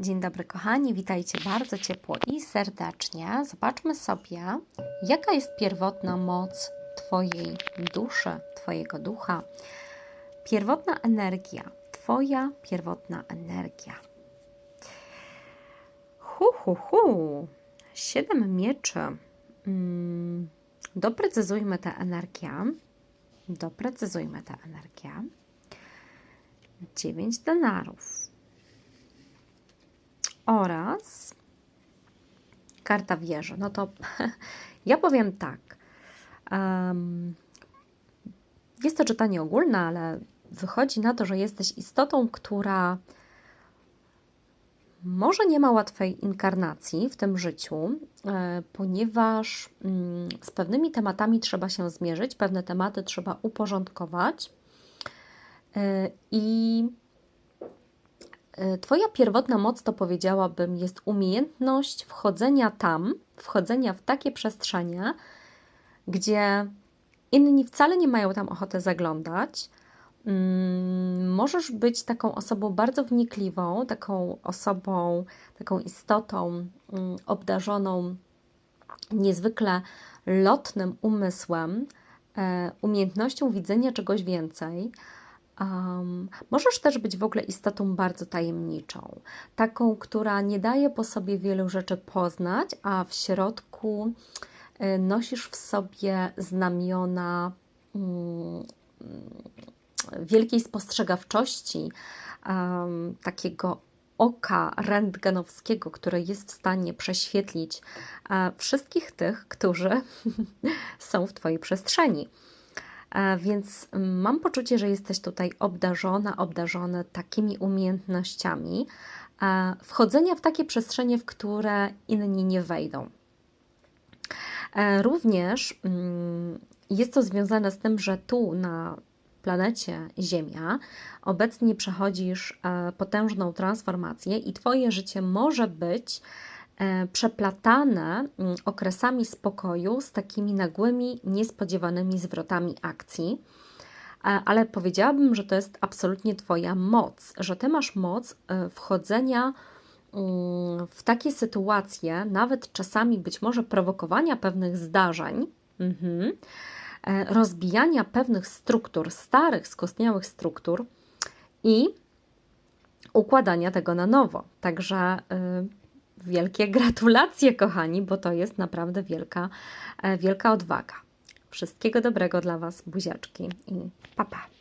Dzień dobry, kochani, witajcie bardzo ciepło i serdecznie. Zobaczmy sobie, jaka jest pierwotna moc Twojej duszy, Twojego ducha. Pierwotna energia, Twoja pierwotna energia. Hu, hu, hu. Siedem mieczy. Mm, doprecyzujmy tę energię. Doprecyzujmy tę energię. Dziewięć denarów oraz karta wieży. No to ja powiem tak. Um, jest to czytanie ogólne, ale wychodzi na to, że jesteś istotą, która może nie ma łatwej inkarnacji w tym życiu, e, ponieważ mm, z pewnymi tematami trzeba się zmierzyć, pewne tematy trzeba uporządkować. E, I Twoja pierwotna moc, to powiedziałabym, jest umiejętność wchodzenia tam, wchodzenia w takie przestrzenie, gdzie inni wcale nie mają tam ochoty zaglądać. Mm, Możesz być taką osobą bardzo wnikliwą, taką osobą, taką istotą mm, obdarzoną niezwykle lotnym umysłem, e, umiejętnością widzenia czegoś więcej. Um, możesz też być w ogóle istotą bardzo tajemniczą, taką, która nie daje po sobie wielu rzeczy poznać, a w środku y, nosisz w sobie znamiona mm, wielkiej spostrzegawczości, takiego oka rentgenowskiego, które jest w stanie prześwietlić wszystkich tych, którzy są w Twojej przestrzeni. Więc mam poczucie, że jesteś tutaj obdarzona, obdarzony takimi umiejętnościami wchodzenia w takie przestrzenie, w które inni nie wejdą. E, Również mm, jest to związane z tym, że tu na planecie Ziemia obecnie przechodzisz e, potężną transformację i Twoje życie może być przeplatane mm, okresami spokoju z takimi nagłymi, niespodziewanymi zwrotami akcji. E, Ale powiedziałabym, że to jest absolutnie Twoja moc, że Ty masz moc e, wchodzenia mm, w takie sytuacje, nawet czasami być może prowokowania pewnych zdarzeń, mhm, e, rozbijania pewnych struktur, starych, skostniałych struktur i układania tego na nowo. Także y, wielkie gratulacje, kochani, bo to jest naprawdę wielka, e, wielka odwaga. Wszystkiego dobrego dla Was, buziaczki i papa. Pa.